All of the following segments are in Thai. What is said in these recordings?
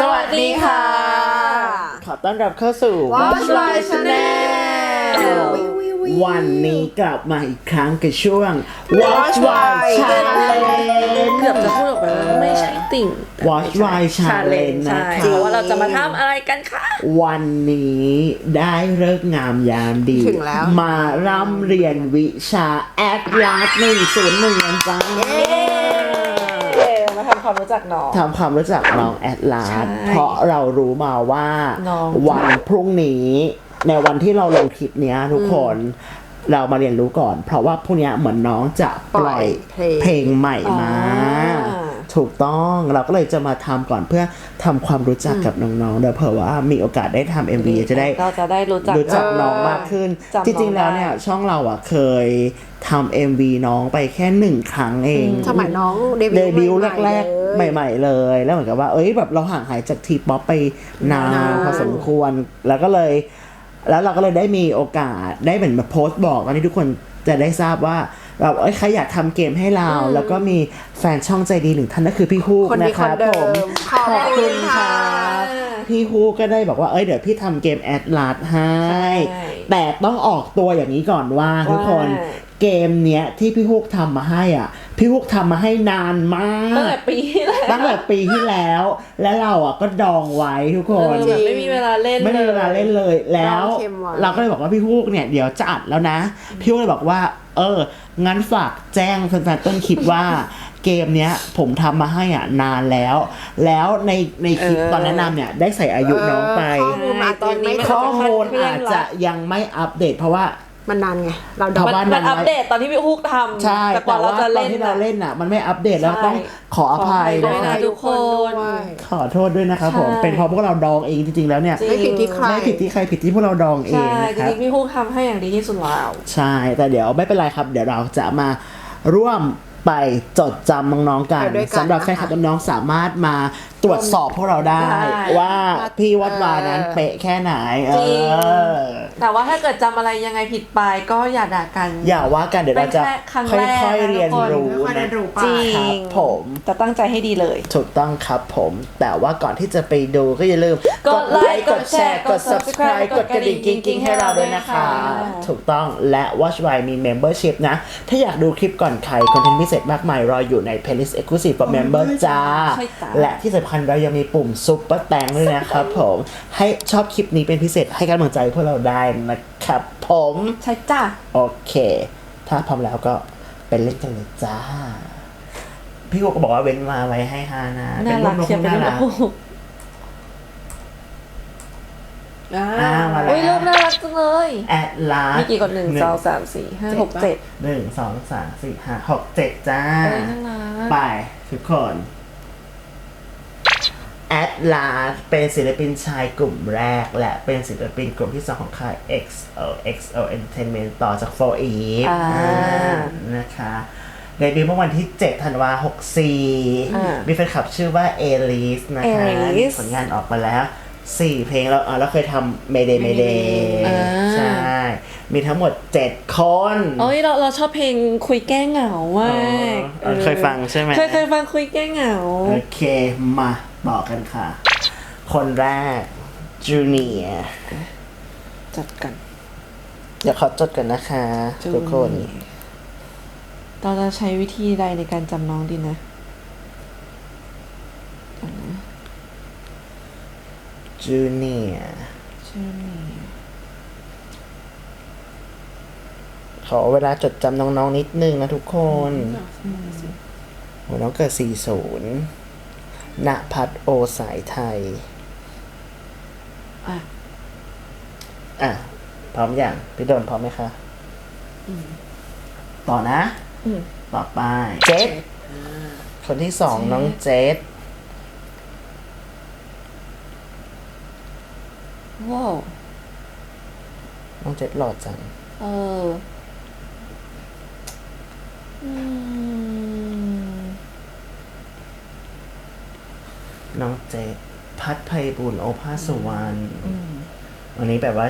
สวัสดีค่ะ ขอต้อนรับเข้าสู่ Watch My Channel วันนี้กลับมาอีกครั้งกับช่วง Watch Why Challenge เกือบจะพูดออกไปแล้วไม่ใช่ติ่ง Watch Why Challenge นะใช่คะเพราะว่าเราจะมาทำอะไรกันคะ วันนี้ได้เลิกษ์งามยามดี ถึงแล้ว มาร่ำเรียนวิชา แอดลาสหนึ่งศูนย์หนึ่งกันจ้ามาทำ ความรู้จักน้อง ทำความรู้จักน้องแอดลาสใช่เพราะเรารู้มาว่าน้อง วันพรุ่งนี้ ในวันที่เราลงคลิปเนี้ยทุกคนเรามาเรียนรู้ก่อน เพราะว่าพรุ่งเนี้ยเหมือนน้องจะปล่อยปล่อยเพลง เพลงใหม่มา อ่า ถูกต้องเราก็เลยจะมาทำก่อนเพื่อทำความรู้จักกับน้องๆเดี๋ยวเผื่อว่ามีโอกาสได้ทำ MV จะได้เราจะได้รู้จักรู้จักน้องมากขึ้นจำน้องจริงๆแล้วเนี่ยได้ช่องเราอะเคยทำ MV น้องไปแค่หนึ่งครั้งเอง สมัยน้องเดเดบิบิววต์ต์แรกๆใหม่ใหม่ ๆ เลย แล้วเหมือนกับว่า เอ้ยแบบเราห่างหายจากทีป๊อปไปนานนานพอสมควร แล้วก็เลย แล้วเราก็เลยได้มีโอกาสได้เหมือนมาโพสต์บอกตอนนี้ทุกคนจะได้ทราบว่า แบบเอ้ยใครอยากทำเกมให้เรา แล้วก็มีแฟนช่องใจดีหนึ่งท่านก็คือพี่ฮูกคนดีนะคคนรับเดิผม มขอบคุณค่ะ พี่ฮูกก็ได้บอกว่าเอ้ยเดี๋ยวพี่ทำเกมแอดลาสให้ ใช่แต่ต้องออกตัวอย่างนี้ก่อนว่าทุกคน ว่า เกมเนี้ยที่พี่ฮูกทำมาให้อะ พี่ฮูกทำมาให้นานมาก ตั้งแต่ปีที่แล้วตั้งแต่ปีที่แล้ว และเราอะก็ดองไว้ทุกคเอนอแบบไม่มีเวลาเล่นไม่มีเวลาเล่นเลยแล้วดองเค็มไว้เราก็เลยบอกว่าพี่ฮูกเนี่ยเดี๋ยวจะอัดแล้วนะ พี่ฮูกเลยบอกว่า เออ งั้นฝากแจ้งแฟนๆต้นคลิปว่าเกมเนี้ยผมทำมาให้อะนานแล้ว แล้วในในคลิปเออตอนแนะนำเนี่ยได้ใส่อายุน้องไป ข้อมูลอาจจะไม่ข้อมูลอาจจะยังไม่อัปเดตเพราะว่า มันนานไง เราเพดอราะกว่ามันอัปเดตตอนที่พี่ฮุกทำใช่แต่กแต่ว่าเราว่าจะตอนเล่นที่เราน่ะเล่นอะ มันไม่อัปเดตแล้วใช่ ต้องขออภัยขออภัยนะด้วยคะนะทุกคน ด้วย ขอโทษด้วยนะครับผม ใช่ เป็นเพราะพวกเราดองเองจริงๆแล้วเนี่ยจริง ไม่ผิดที่ใคร ไม่ผิดที่ใครผิดที่พวกเราดองเองใช่นะจครับ ริงๆพี่ฮุกทำให้อย่างดีที่สุดแล้ว ใช่ แต่เดี๋ยวไม่เป็นไรครับ เดี๋ยวเราจะมาร่วมไปจดจำน้องๆกันไปด้วยกันสำหรับนะคะ แฟนคลับน้องๆสามารถมา ตรวจสอบพวกเราได้ ได้ว่าพี่วัดวานั้นเป๊ะแค่ไหน เอจริง อ แต่ว่าถ้าเกิดจำอะไรยังไงผิดไปก็อย่าด่ากัน อย่าว่ากันเดี๋ยวเราจะเป็นแค่ครั้งค่แรกอยๆนะเรียนทุกคน รู้ค่อยๆเรียนรู้ไปจรินะครับงผม แต่ตั้งใจให้ดีเลย ถูกต้องครับผม แต่ว่าก่อนที่จะไปดูก็อย่าลืมกดไลค์กดแชร์กด Subscribe กดกระดิ่งกิ๊งๆให้เราด้วยนะคะ ถูกต้องและ Watch Why มี Membership นะ ถ้าอยากดูคลิปก่อนใคร คอนเทนต์พิเศษมากมายรออยู่ใน Playlist Exclusive for Member จ้า ใช่จ้าและที่สำคัญเรายังมีปุ่มซุปเปอร์แตงด้วยนะครับผมให้ชอบคลิปนี้เป็นพิเศษให้กำลังใจพวกเราได้นะครับผมใช่จ้าโอเค ถ้าพร้อมแล้วก็ไปเล่นกันเลยจ้า พี่โกก็บอกว่าเว้นมาไว้ให้ฮานะน่ารักรูปเชียร์เป็นน่ารูปรักลูกอ่าอ่ามาแล้วอุ้ยรูปน่ารักจังเลยแอดลามีกี่คนหนึ่งสองสามสี่ห้าหกเจ็ดหนึ่งสองสามสี่ห้าหกเจ็ดจ้าเอ้ยน่ารักไปทุกคน แอดลาเป็นศิลปินชายกลุ่มแรก และเป็นศิลปินกลุ่มที่สองของค่าย XO XO Entertainment ต่อจาก4 Eve อ่าอ่า นะคะเดบิวต์เมื่อวันที่ 7 ธันวา อ่า64 มีแฟนคลับชื่อว่าเอลิสนะคะ Elise มีผลงานออกมาแล้ว 4 เพลงแล้วอ่าเราเคยทำ Mayday Mayday อ่า ใช่ มีทั้งหมด 7 คนโอ้ยเราเราชอบเพลงคุยแก้เหงามากอ๋อเคยฟังใช่ไหม เคยเคยฟังคุยแก้เหงา โอเค มา บอกกันค่ะ คนแรกจูเนียจัดกัน เดี๋ยวขอจดกันนะคะ Junior ทุกคน เราจะใช้วิธีใดในการจำน้องดีนะ จูเนียชื่อนี่ขอเวลาจดจำน้องๆนิดนึงนะทุกคนหัวน้องเกิด 40 ณพัฒโอสายไทย อะอะ พร้อมอย่างพี่โดนพร้อมไหมคะต่อนะ อืมต่อไป เจษคนที่สองน้องเจษว้าวน้องเจษหล่อจัง เออ อืม น้องเจษพัดไพบุญโอภาสสุวรรณวันนี้แบบว่า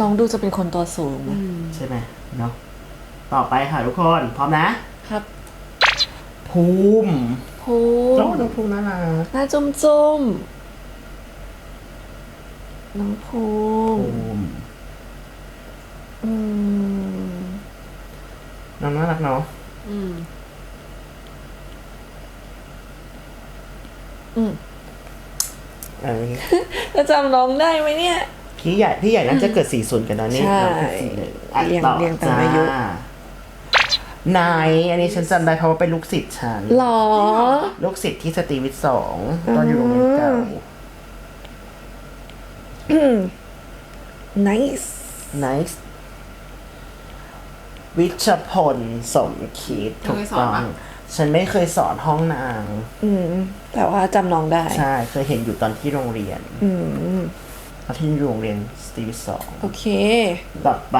น้องดูจะเป็นคนตัวสูงนะใช่ไหมเนาะต่อไปค่ะทุกคน พร้อมนะ ครับ ภูมิภูโอ้มิน้องภูมิน่ารักหน้าจุ้มจุ้มน้องภูมิภูมิอืมน้องน่ารักเนาะอืมอืมอันนี้ จะจำน้องได้ไหมเนี่ย พี่ใหญ่พี่ใหญ่น่าจะเกิดสี่ศูนย์กันนะนี่ใช่น้องเกิดสี่หนึ่งอะเรียงต่อเรียงตามอายุจ้านายอันนี้ฉันจำได้เพราะว่าเป็นลูกศิษย์ฉันหรอ ลูกศิษย์ที่สตรีวิทย์สองตอนอยู่โรงเรียนเก่า nice nice วิชพลสมคิดถูกต้อง ฉันไม่เคยสอนห้องนาง อืม แต่ว่าจำน้องได้ ใช่ เคยเห็นอยู่ตอนที่โรงเรียน อืมตอนที่อยู่โรงเรียนสตรีวิทย์สองโอเค ต่อไป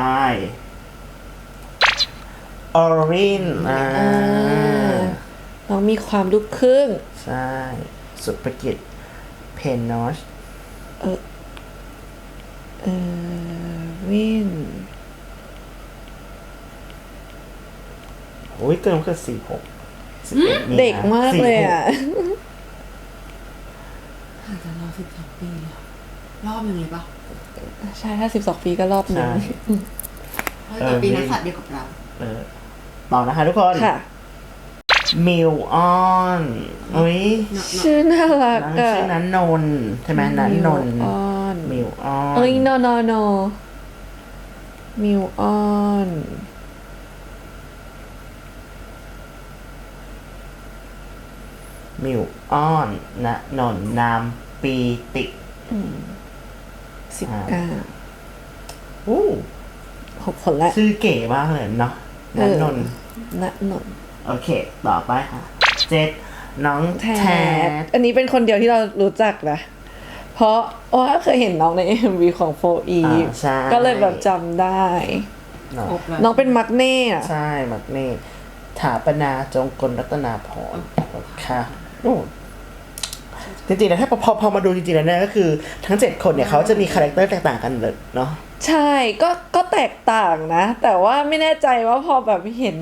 ออรินอ่าน้องมีความลูกครึ่ง ใช่ สุภกิจ เพนนอชเออวินโอ้ยเกินก็สี่หก เด็กมากเลยอะอาจจะรอสิบสองปีเลยรอบหนึ่งเลยปะใช่ถ้าสิบสองปีก็รอบหนึ่ใช่งเพราะเกิดปีนักสัตว์เดียวกับเราเออต่อนะคะทุกคนค่ะมิวออนอุ้ยชื่อน่ารักนางอะชื่อนั้นนนท์ใช่ไหมนั้นนนท์มิวออนมิวออนเอ้ย no no no มิวออน มิวออนนะนนท์นามปีติสิบอ่าเก้าอู้หกคนละชื่อเก๋มากเลยเนาะนันนนท์ณนนท์โอเค ต่อไปค่ะ เจ็ดน้องแทแทดดอันนี้เป็นคนเดียวที่เรารู้จักนะ เพราะว่าเคยเห็นน้องใน MV ของโฟอีอ่าใช่ก็เลยแบบจำได้เนาะครบแล้วน้องเป็นมักเน่อะใช่ มักเน่ถาปนาจงกลรัตนาพรค่ะโอ้ จริงๆแล้วถ้าพอพอมาดูจริงๆแล้วเนี่ยก็คือทั้งเจ็ดคนเนี่ยเขาจะมีคาแรคเตอร์แตกต่างกันเลยเนาะใช่ก็ก็แตกต่างนะ แต่ว่าไม่แน่ใจว่าพอแบบเห็น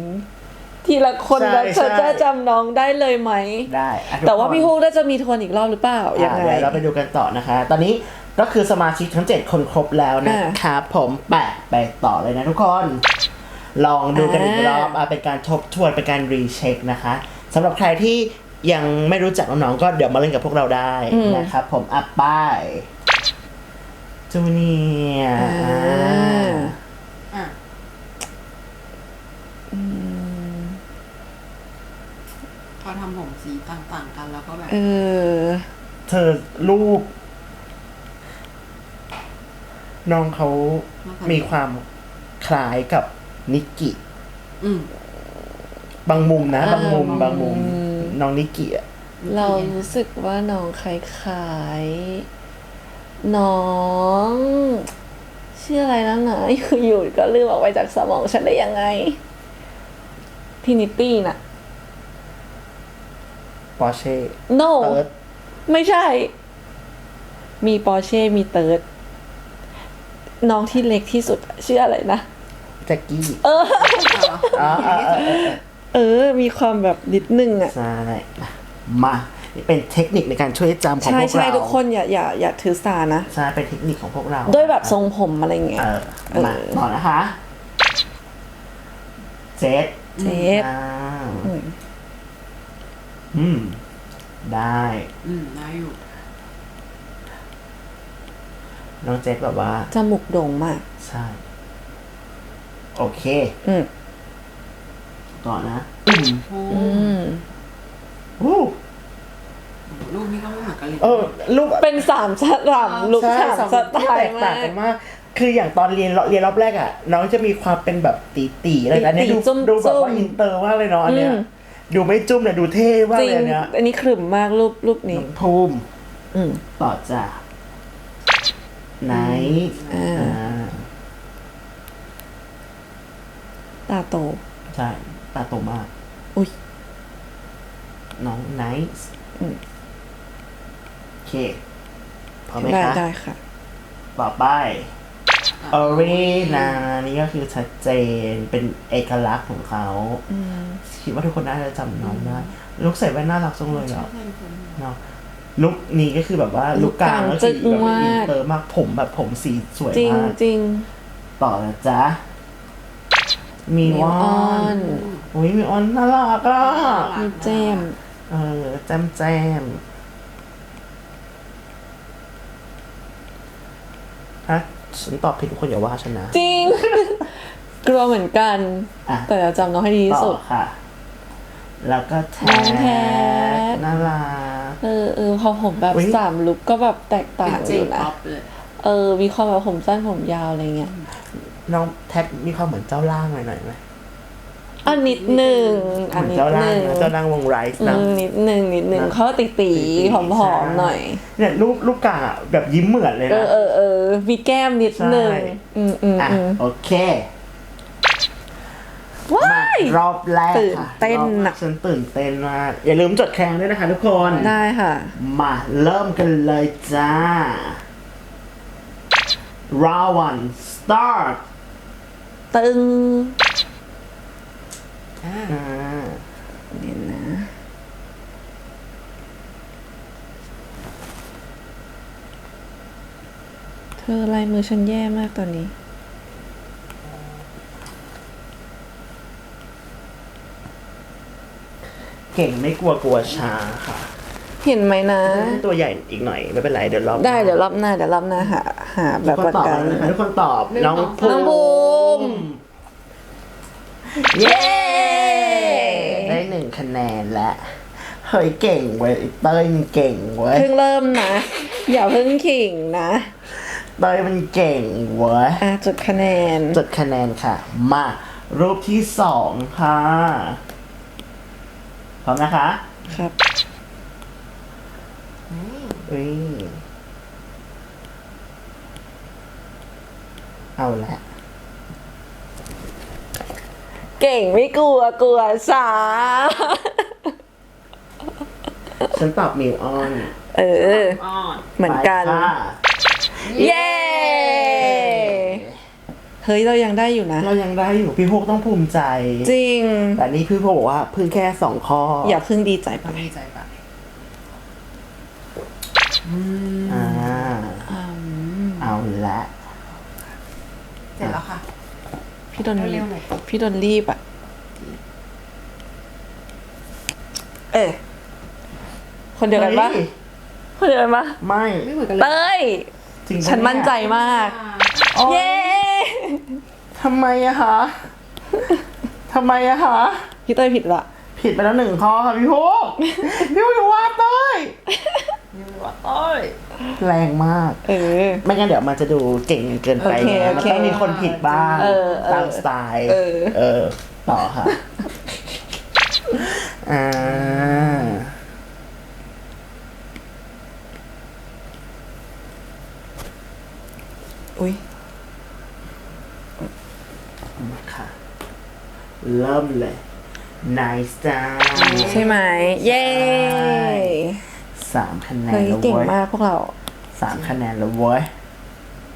ทีละคนใช่แล้วจะใช่จะจำน้องได้เลยไหมได้อะทุกแต่ว่าคนพี่ฮุกน่าจะมีทวนอีกรอบหรือเปล่าอะยังไงเดี๋ยวเราไปดูกันต่อนะคะ ตอนนี้ก็คือสมาชิกทั้ง 7 คนครบแล้วนะครับผมแปะไปต่อเลยนะทุกคน ลองดูกันอีกรอบอะเป็นการทบทวนเป็นการรีเช็คนะคะสำหรับใครที่ ยังไม่รู้จักน้องๆก็เดี๋ยวมาเล่นกับพวกเราได้นะครับผมอัพป้ายจูเนียร์อ่าอะพอทำผมสีต่างๆกันแล้วก็แบบ เออ เธอรูป น้องเขามีความคล้ายกับนิกกิอืมบางมุมนะอ่าบางมุมบางมุมอืม น้องนิกกิอะเรารู้สึกว่าน้องคล้ายๆน้องชื่ออะไรนะนะอยู่ๆก็ลืมออกไปจากสมองฉันได้ยังไงทินิตี้น่ะปอร์เช่ no เติร์ดไม่ใช่ มีปอร์เช่มีเติร์ดน้องที่เล็กที่สุดอะชื่ออะไรนะแจ็กกี้ เออ อ๋ออ๋ออ๋ออ๋อ เออ มีความแบบนิดนึงอะ ใช่มานี่เป็นเทคนิคในการช่วยจำของใช่พวกใช่เราทุกคนอย่าอย่าอย่าถือสานะใช่เป็นเทคนิคของพวกเราด้วยแบบทรงผมอะไรเงี้เอยอมาเออต่อนะคะเจ็ดเจ็ดอ่าอืมอืม ได้ อืม ได้อยู่ น้องเจ็ดแบบว่า จมูกโด่งมาก ใช่ โอเค อืม ต่อนะอืมโอ้อืมอู้รูปนี้ก็ไม่เหมือนกันเลย เออรูปเป็นสามสลามลุกใช่สามสองสที่ไตแตล์กมาต่างก กันมาก คืออย่างตอนเรียนเรียนรอบแรกอะ น้องจะมีความเป็นแบบตีตีๆอะไรแต่อันเนี้ยดูจุ้มๆ ดูแบบว่าอินเตอร์มากเลยเนาะอันเนี้ยอืมดูไม่จุ้มเลยดูเท่มากจริเลยงอันเนี้ยอันนี้ขรึมมากรูปรูปนี้ น้องภูมิอืม ต่อจากไหนอ่า อ่าตาโต ใช่ ตาโตมาก อุ้ยน้องไนท์อืมโอเคพร้อมไหมได้คะได้ค่ะ ต่อไปออรีนานี่ก็คือชัดเจนเป็นเอกลักษณ์ของเขาอืมคิดว่าทุกคนน่าจะจำน้องได้ลูกใส่แว่นน่ารักจังเลยอะใช่คนเนาะลุคนี้ก็คือแบบว่าลุคกลางก็จึคือกแบบมากอินเตอร์มากผมแบบผมสีสวยจริงมาก จริง ต่อนะจ๊ะ มีวอมีวอนน อุ้ยมีออนน่ารักอะมีแจม เออ แจมแจมฮะฉันตอบผิดทุกคนอย่าว่าฉันนะ จริง กลัวเหมือนกัน อะ แต่จะจำน้องให้ดีที่ต่สุอดค่ะ แล้วก็แทน้องแทสน่ารัก เออเออพอผมแบบอุ๊ย สามลุกก็แบบแตกต่าเป็งนเจอยู่นะป๊อปเลยเออ มีความแบบผมสั้นผมยาวอะไรเงี้ย น้องแท็กมีความเหมือนเจ้าล่างหน่อยหน่อยไหม อันนิดหนึ่งเหอันมือนนิดเจ้าหล่างนึ่งนะเจ้าล่างวงไรส์อืนะมนิดหนึ่งนิดหนึ่งนะเขาตีตีๆผอมๆหน่อย เนี่ยรูปรูปกลางอะแบบยิ้มเหมือนเลยเอนะอเออเออมีแก้มนิดหนึ่งใช่อืมอืมอะอืมโอเคว้ามายรอบแรกตื่นค่ะเต้นรอบแรน่ะกฉันตื่นเต้นมากอย่าลืมจดแคงด้วยนะคะทุกคน ได้ค่ะ มาเริ่มกันเลยจ้า round one start ตึง อ่าอ่าเดี๋ยวนะเธอลายมือฉันแย่มากตอนนี้ เก่งไม่กลัวกลัวช้าค่ะเห็นไหมนะ ตัวใหญ่อีกหน่อยไม่เป็นไรเดี๋ยวรอบได้เดี๋ยวรอบหน้าเดี๋ยวรอบหน้าหาหาแบทุบกคนปากตอบกาแล้วนะคะทุกคนตอบน้องน้องภูมิ เย้ ได้หนึ่งคะแนนแล้วเฮ้ยเก่งเว้ยเต้ยมันเก่งเว้ยเพิ่งเริ่มนะ อย่าเพิ่งขิงนะ เต้ยมันเก่งเว้ยอะจุดคะแนนจดคะแนนค่ะ มารูปที่สองค่ะพร้อมนะคะครับอุ้ยเอาละ เก่งไม่กลัวกลัวสา ฉันตอบมิวออนเออ อ่อนเหมือนกัน ไปค่ะเย้ เฮ้ย เรายังได้อยู่นะ เรายังได้อยู่พี่พวกต้องภูมิใจ จริง แต่นี่พี่พวกบอกว่าเพิ่งแค่สองข้อออย่าเพิ่งดีใจไปทำดีใจไปอ่า เอาละ เสร็จแล้วค่ะ พี่โดนเร็วๆหน่อย พี่โดนรีบอะ เอ๊ะคนเดียวกันปะฮ้ย คนเดียวกันปะไม่ไม่เหมือนกันเลยเต้ย จริงปะฉันมั่นใจมากอ่าเย้ทำไมอะคะทำไมอะคะพี่เต้ยผิดละ ผิดไปแล้วหนึ่งข้อค่ะพี่พวกพี่พวกอย่าว่าเต้ยอย่า ว่าเต้ยแรงมาก เออ ไม่งั้นเดี๋ยวมันจะดูเก่งเกินไปโอเคนะโอมันเคต้องมีคนผิดบ้างเออเออตามสไตล์เออ เออ ต่อค่ะ อ่า อุ้ยค่ะ เริ่มเลย nice จ้า ใช่ไหม เย้ สามคะแนนเฮ้ยแล้วเก่งเว้ยมากพวกเรา สามคะแนนแล้วเว้ย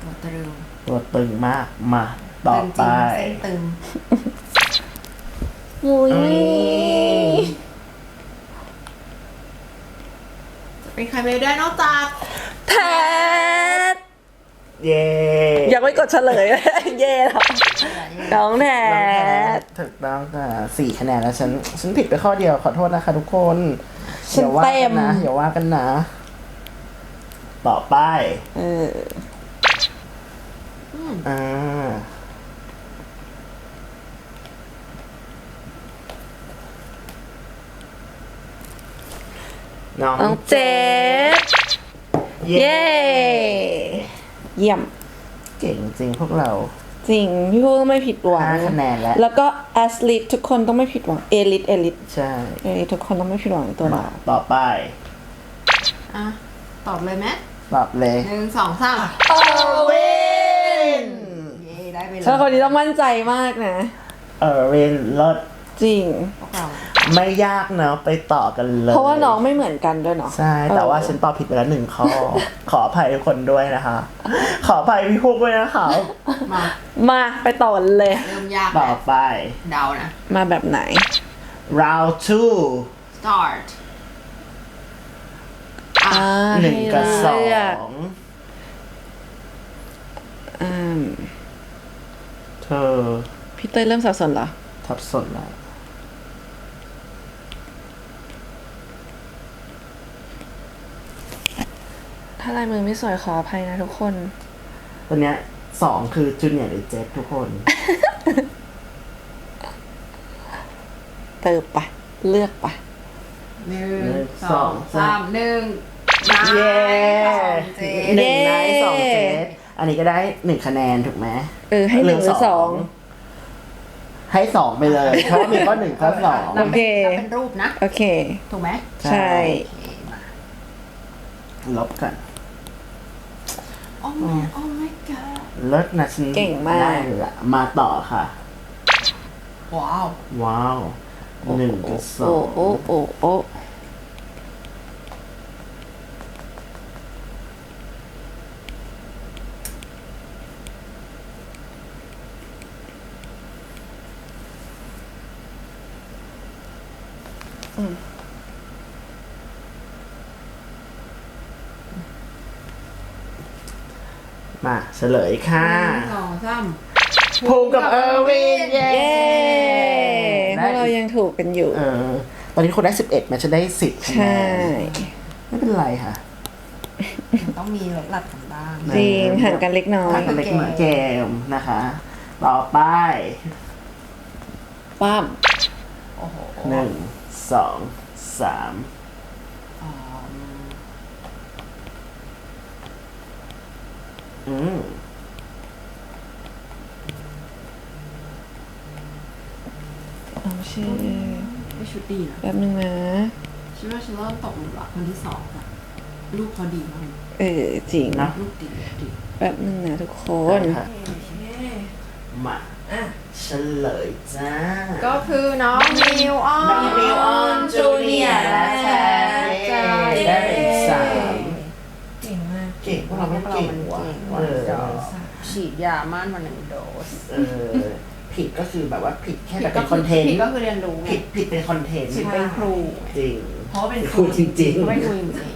ตัวตรึงตัวตึงมากมา ต่อตึงจไปริงเส้นตึงอุ้ยอุ๊ยเป็นใครไม่ได้นอกจากแทดเย้ยังไม่กดเฉลย เย่แล้วน้องแทน้องแพดทถูกต้องค่ะสี่คะแนนแล้วฉัน ฉันผิดไปข้อเดียวขอโทษนะคะทุกคน ฉันอย่าว่าเต็กัมนนะอย่าว่ากันนะ ต่อไป เออ อ่า น้องน้องเจฟเย้ เย้เยี่ยม เก่งจริงพวกเรา จริง พี่พูต้องไม่ผิดหวังห้าคะแนนแล้ว แล้วก็แอสลิททุกคนต้องไม่ผิดหวังเอลิทเอลิทใช่เอลิททุกคนต้องไม่ผิดหวังในตัวเรา ต่อไปอะ ตอบเลยไหมตอบเลยหนึ่งสองสามโอเวนเย้ได้ไปเลย ถ้าคนนี้ต้องมั่นใจมากนะ เออเรนลดจริงพวกเรา ไม่ยากเนาะไปต่อกันเลยเพราะว่าน้องไม่เหมือนกันด้วยเนาะใช่แต่ว่าฉันตอบผิดไปแล้วหนึ่งข้อ ขออภัยทุกคนด้วยนะคะ ขออภัยพี่พวกด้วยนะคะมามาไปต่อกันเลย เริ่มยากต่อแล้วไป เดานะ มาแบบไหน round two start อ่าหนึ่งกับสอให้เลืกงอืมเธอพี่เต้ยเริ่มสับสนเหรอทับสนละ ถ้าลายมือไม่สวยขออภัยนะทุกคนตอนเนี้ยสองคือจูเนียร์หรือเจฟทุกคน เติบไปเลือกไปหนึ่หนึ่งงสสอองงสามหนึ่งเย้เจ๊หนึ่งไนเย้ท์สองเจฟอันนี้ก็ได้หนึ่งคะแนนถูกไหมเออให้หนึ่งหรือสอง ให้สองไปเลยเพราะว่ามีข้อหนึ่งข้อสองโอเค นับเป็นรูปนะ โอเค ถูกไหม ใช่ โอเคมาลบกัน โอ้ my oh my god เลิศนะฉันเก่งมาก ได้เลยละมาต่อค่ะ ว้าว ว้าวหนึ่งกับสอโอ้งโอ้โอ้โอ้ ลยค่ะหนึ่งสองสาม ภูมิกับเออร์วินเย้เย้พได้วกเรายังถูกกันอยู่ เออตอนนี้คนได้สิบเอ็ดมาฉันได้สิบคะแนใช่นไม่เป็นไรค่ะ มันต้องมีลดหลัดกันบ้าง จริงห่างกันเล็กน้อยทางกันเล็กน้อยเกมนะคะ ต่อไปป้ามโอ้โห หนึ่งสองสาม อ๋อ อืมเอาชื่อไม่ชุดดีนะแป๊บนึงนะ คิดว่าฉันเริ่มตกหลุมรักคนที่สองอะลูกเขาดีมากเออจริงเนาะลูกดีดีแป๊บนึงนะทุกคนค่ะมาเฉลยจ้า ก็คือน้องมิวออน น้องมิวออนจูเนียร์และแชร์เย้ได้ไปอีกสาม เก่งมาก เก่งพ วกเราไม่เก่งว่ะเออฉีดยาม่านมาหนึ่งโดส เออ ผิดก็คือแบบว่าผิดแค่แบบเป็นคอนเทนต์ผิดก็คือเรียนรู้ไงผิดผิดเป็นคอนเทนต์ผิดเป็นครู จริง เพราะเป็นครูจริงไม่ครูจริง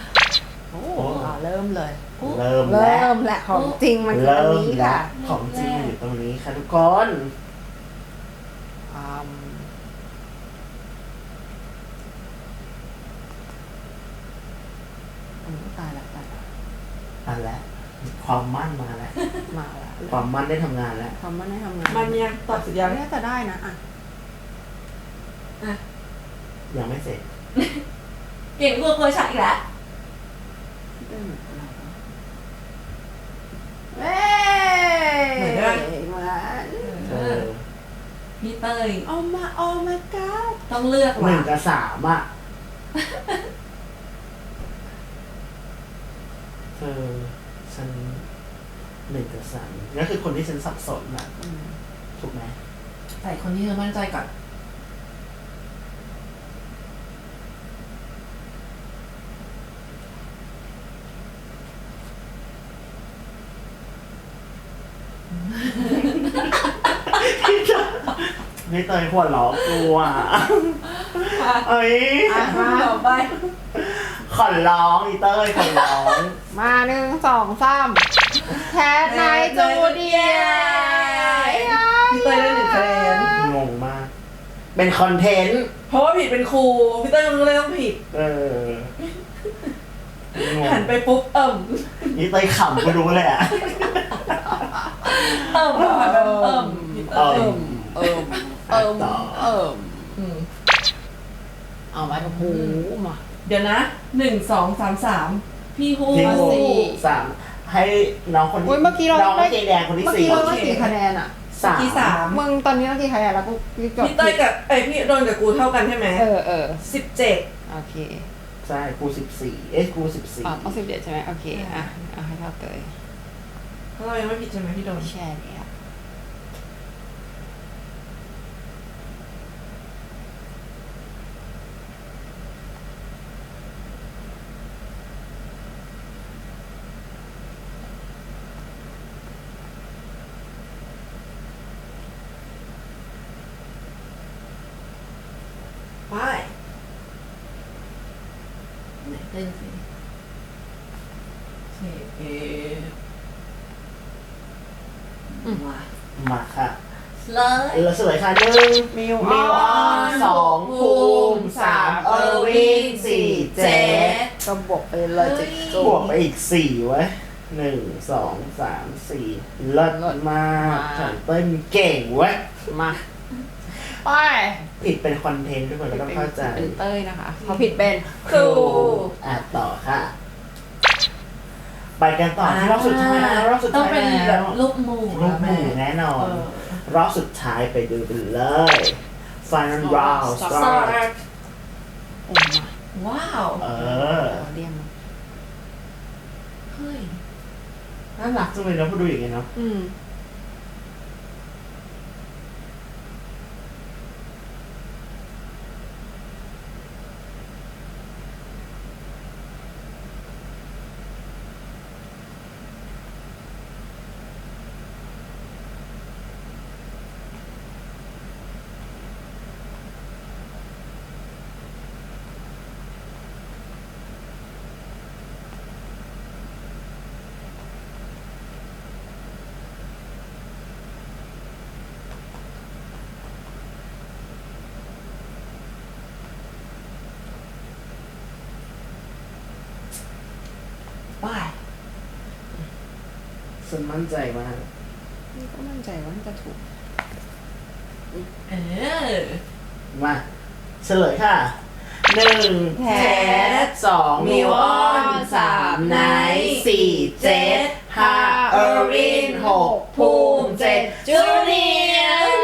ๆโอ้อ่าเริ่มเลยๆเริ่มแล้วเริ่มแหละของจริงมันคืออันเริ่มนี้แล้ค่ะวของจริงอยู่ตรงนี้ค่ะทุกคนอืมอืมตายละตายละ อันแล้ว ความมั่นมาแล้ว มาละความมั่นได้ทำงานแล้ว ความมั่นได้ทำงานมันยังตอบสุดยอดน่าจะได้นะอะยังไม่เสร็จ เก่งกว่าเคยฉากอีกแล้วเอ้ยเว้ยเหมือนกันเหมือนเออพี่เต้ยเอามาเอามากัดต้องเลือกหนึ่ว่ะงกับสามอะ เธอฉันหนึ่งกับสามก็คือคนที่ฉันสับสนอะถูกไหมใส่คนที่เธอมั่นใจก่อนนี่เตยหัวล้อกลัวเอ้ยอะมาต่อไป ขอร้องอีเต้ยขอร้อง มาหนึ่งสองสามแทนนายจูเดียพี่เต้ยได้หนึ่งคะแนน งงมาก เป็นคอนเทนต์ เพราะว่าผิดเป็นครูพี่เต้ยมันเลยต้องผิด เอองหันงไปปุ๊บเอิ่มนี่เตยขำก็รู้เลยอะ เอิ่มหันไปเอิ่มพี่เอเต้ยอเอิมเอิมต่อเอิมอืมเอาไว้กับหูมา เดี๋ยวนะ หนึ่งสองสามสามพี่ฮูพี่มาโมสิสามให้น้องคนอุ้ยเมื่อกี้เราน้องได้เจแดงคนที่เมื่อสี่กี้เราได้กี่คะแนนอะสามที่สามมึงตอนนี้เรากี่คะแนนแล้วกูกูจดพี่เต้ยกับไอยพี่โดนกับกูเท่ากันใช่ไหมเออเออสิบเจ็ดโอเคใช่ครูสิบสี่เอ้ยครูสิบสี่อ๋อต้องสิบเจ็ดใช่ไหมโอเคอะเอาให้เท่าเตยเพราะเรายังไม่ผิดใช่ไหมพี่โดน แช่เนี่ย ไปไหนเต้นสิ เอ มา มาค่ะ เลย เราเฉลยค่ะหนึ่งมิวมิวออนสองภูมิสามเออร์วินสี่เจสก็บวกไปเลยเจ็ดบวกไปอีกสี่ไว้ยหนึ่งสองสามสี่เลิศมากฉันเต้นเก่งเว้ยมา ไปผิดเป็นคอนเทนต์ทุกคนก็ต้องเข้าใจเป็นเต้ยนะคะพอผิดเป็นครูอะต่อค่ะ ไปกันต่อที่รอบสุดท้ายนะรอบสุดต้องท้ายเป็นแบแล้บวลูกหมูลูกหมูแน่นอน รอบสุดท้ายไปดูกันเลย Final Round สตา Start ร์ทโอ้มาว้าวเออเรียงเฮ้ยน่ารักจังเลยเนาะพอดูอย่างเงี้ยเนาะอืม ฉันมั่นใจมากนี่ก็มั่นใจว่าจะถูก เออ มาเฉลยค่ะหนึ่งแพทสองมิวออนสามไนท์สี่เจสห้าเออร์วินหกภูมิเจ็ดจูเนียร์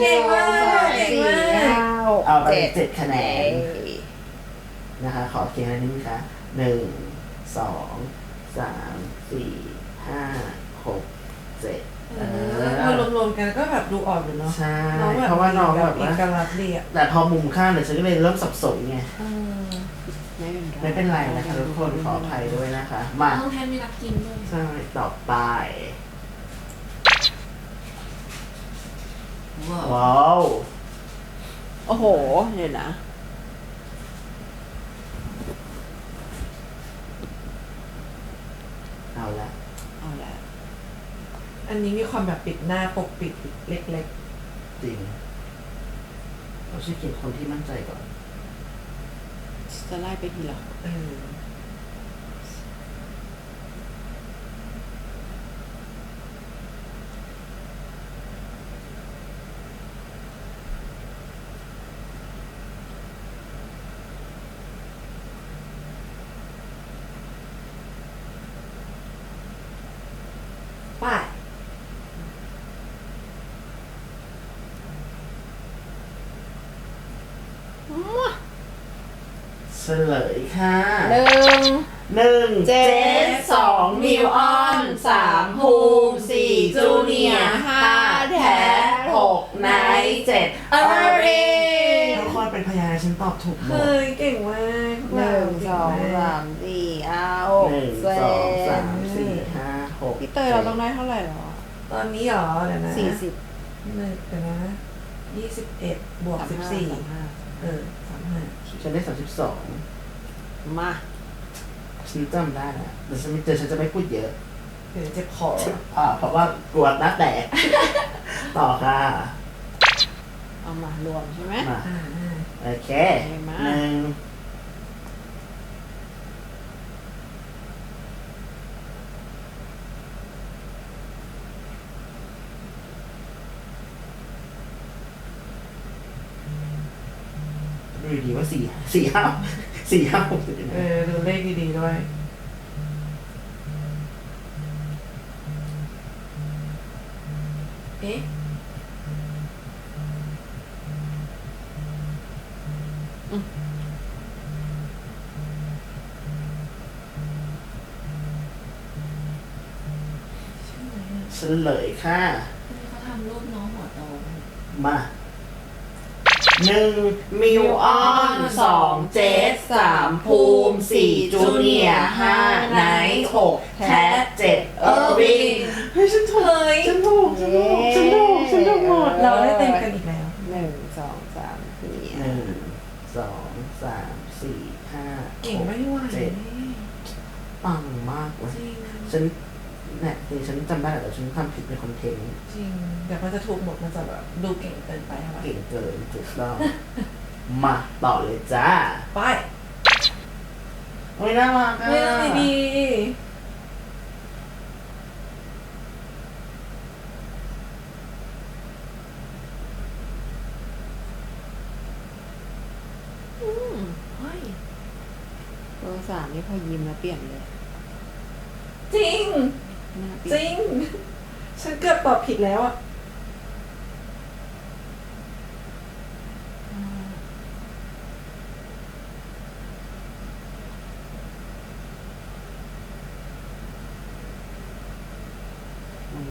เก่งมากเก่งมากเอาไปเจ็ดเจ็ดคะแนนนะคะ ขอเขียนอะไรนิดนึงคะหนึ่งสองสามสี่ห้าหกเจ็ด เออพอรว มๆกันก็แบบดูออกอยู่เนาะใช่น้องแบบเพราะว่าน้องแบบเอว่ากลักษณ์ดีอะแต่พอมุมข้างเนี่ยฉันก็เลยเริ่มสับสนไงไม่เป็นไรไม่เป็นไรนะคะทุกคนขออภัยด้วยนะคะ มาต้องแทนมีรักกินด้วยใช่ต่อไปว้าวว้าวโอ้โห เดี๋ยวนะ เอาละ เอาละ อันนี้มีความแบบปิดหน้าปกปิดเล็กจริงเราช่วยเขียนคนที่มั่นใจก่อนจะไล่ไปทีละ ๆเออ ไป เฉลยค่ะหนึ่งหนึ่งเจสสองมิวออนสามภูมิสี่จูเนียร์ห้าแท้หกไนท์เจ็ดเออร์รินทุกคนเป็นพยานฉันตอบถูกหมเฮ้ดยเก่งมากหนึ่งเก่สองมกสามสี่อ้าวหนึ่งเจ็สองสาดมสี่ห้าหกพี่เตยเราต้องได้เท่าไหร่หรอตอนนี้เหรอเดี๋ยวนะสี่สิบหนึ่งเดี๋ยวนะยี่สิบเอ็ดบวกสิบสี่สามห้าเออสามห้า ฉันได้สามสิบสองมาฉันจำได้นะแต่ฉันไม่เจอฉันจะไม่พูดเยอะ เดี๋ยวเจ็บคออ่าเพราะว่ากลัวหน้าแตก ต่อค่ะ เอามารวมใช่ไหมมาอ่าอ่าโอเคโอเคมาหนึ่ง ว่าสี่สี่ห้าสี่ห้าหกสิบเออดูเลขดีๆด้วยเอ๊ะเฉลยค่ะเขาทำรูปน้องหัวโตมา หนึ่งมิวออนสองเจสสามภูมิสี่จูเนียร์ห้าไนท์หกแทสเจ็ดเออร์วินเฮ้ยฉันถูกฉันถูกฉันถูกฉันถูกฉันถูกหมดเราได้เต็มกันอีกแล้วหนึ่งสองสามสี่หนึ่งสองสามสี่ห้าเก่งไม่ไหวเจ็ดปังมากเลจริงฉัน เนี่ยจริงฉันจำได้แต่ฉันทำผิดในคอนเทนต์จริงเดี๋ยวมันจะถูกหมดมันจะแบบดูเก่งเกินไปอะไรเก่งเกินถูกต้อง มาต่อเลยจ้าไปโอ้ยน่ารักอะไม่ต้องดีเฮ้ยตัวสามนี่พอยิ้มแล้วเปลี่ยนเลย จริง หน้าเปจลี่ยนริง ฉันเกือบตอบผิดแล้วอะ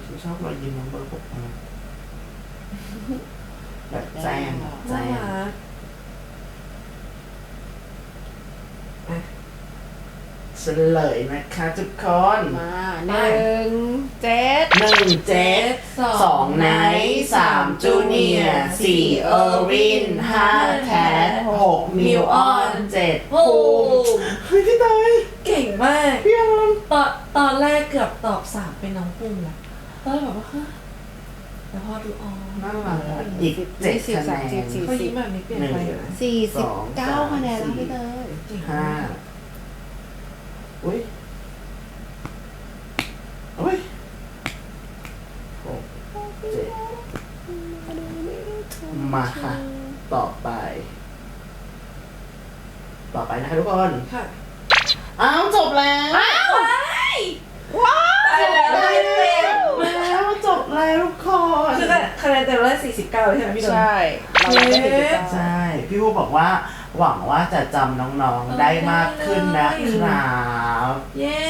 ฉันชอบรอยยิ้มน้องเบอร์หกมากแบบแจ้งอะแจ้ น่าง รัก เฉ ลยนะคะทุกคนมาหนึ่งเจ็ดหนึ่งเจ็ดสองไนท์สามจูเนียร์สี่เออร์วินห้าแคทหกมิวออนเจ็ดโอ้ภูมิเฮ้ยพี่เตยเก่งมากพี่ออมตอนตอนแรกเกือบตอบสามเป็นน้องปุ้มนะตอนแรกแบบว่าฮะแต่พอดูอ๋อน่ารักอะอีกเจ็ดคะแนนเขายิ้มแบบนี้เปลี่ยนไปอยู่นะสี่สิบสองเก้าสามคะแนนแล้วสี่พี่เตย เก่ง ห้ามาก อุ้ยอุ้ยหกเจ็ดมาค่ะ ต่อไป ต่อไปนะคะ ทุกคนค่ะอ้าวจบแล้วตายแล้วได้เต็มแล้วจบแล้วทุกคนคือคะแนนเต็มร้อยสี่สิบเก้าใช่ไหมพี่โดนใช่เราได้สี่สิบเก้าใช่พี่ผู้บอกว่าหวังว่าจะจำน้องๆได้มากขึ้นนะครับเย้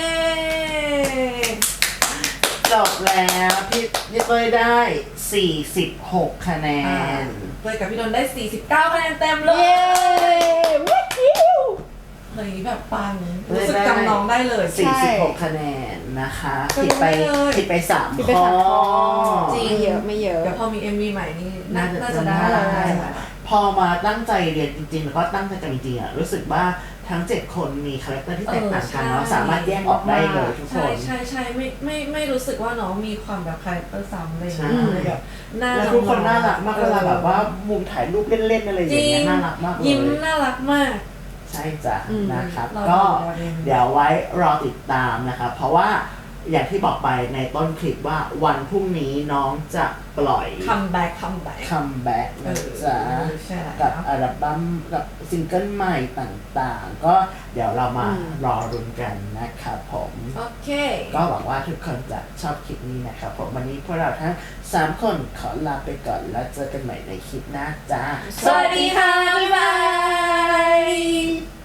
จบแล้วพี่พี่เต้ยได้ 46 คะแนนเลยกับพี่โดนได้สี่สิบเก้าคะแนนเต็มเลเย้ยวู้ฮิว เฮ้ยแบบปังรู้สึกจำน้องได้เลยใช่46คะแนนนะคะก็ผิดไปรู้เลยผิดไปสามผิดไปข้อสามข้อจริงไม่เยอะไม่เยอะเดี๋ยวพอมี MV ใหม่นี่น่าน่าจะน่าจะได้ได้พอมาตั้งใจเรียนจริงๆแล้วก็ตั้งใจจำจริงๆอะรู้สึกว่าทั้ง7คนมีคาแรคเตอร์ที่แตกต่างกันเออใช่เนาะสามารถแยกออกได้เลยทุกคใช่นใช่ใช่ไม่ไม่ไม่รู้สึกว่าน้องมีความแบบคาแรคเตอร์ซ้ำเลยใช่เลยแบบน่าแล้วทุกคนน่ารักมากเวลาแบบว่าเอมุมถ่ายรูปเล่นๆอะไรอจย่างริเงี้งยน่ารักมากเลยยิ้มน่ารักมาก ใช่จ้ะอืมนะครับรอก็ดูรอดู เดี๋ยวไว้รอติดตามนะครับ เพราะว่าอย่างที่บอกไปในต้นคลิปว่าวันพรุ่งนี้น้องจะปล่อยคัมแบ็กคัมแบ็กคัมแบ็กเอนะอจ๊ะ ใช่กับแล้วอัลบั้มกับซิงเกิลใหม่ต่างๆ ก็เดี๋ยวเรามาอืม รอรุนกันนะครับผม โอเค ก็หวังว่าทุกคนจะชอบคลิปนี้นะครับผมวันนี้พวกเราทั้ง สามคนขอลาไปก่อนแล้วเจอกันใหม่ในคลิปหน้าจ้า สวัสดีค่ะ บ๊ายบาย